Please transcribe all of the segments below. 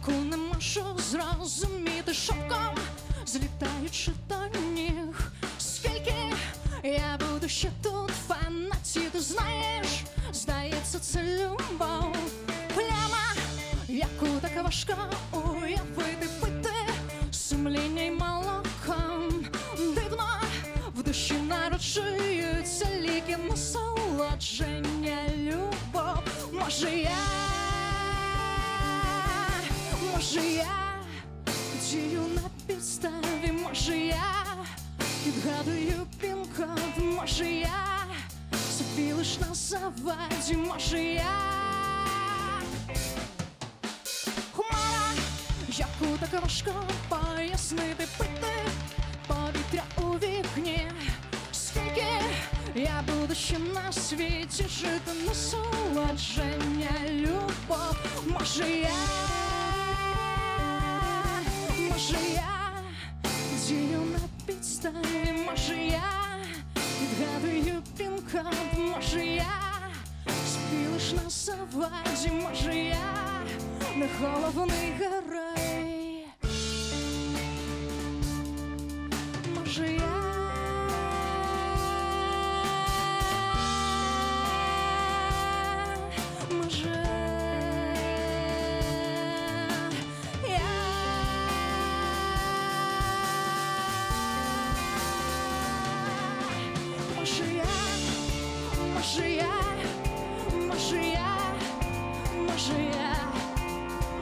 Таку не можу зрозуміти шовком, злітаючи до ніг. Скільки я буду ще тут фанатіти, знаєш, здається, це любов. Пляма, яку так важко уявити пити сумління й молоком. Дивно в душі народжуються ліки насолоджень. може я дію на підставі, може я відгадую пін-код, може я собі лиш на заваді, може я хмара, яку так важко пояснити пити повітря у вікні. Скільки я буду ще на світі жити, насолодження, Машия, дію на підставі, я відгадую пін-код, я спілиш на саваді, Машия, не головний герой. Машия. Може я, може я, може я,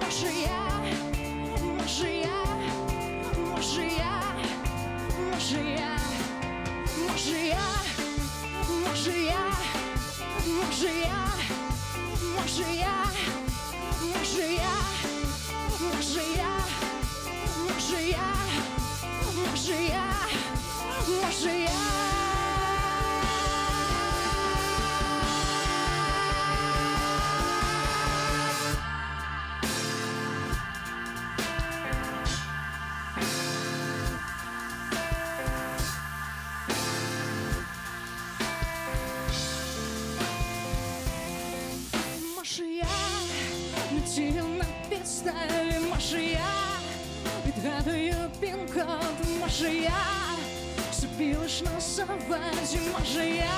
може я, може я, може Сильно пистоль, Машия, відгадую пін-код, Машия, Супілиш на заваді, Машия.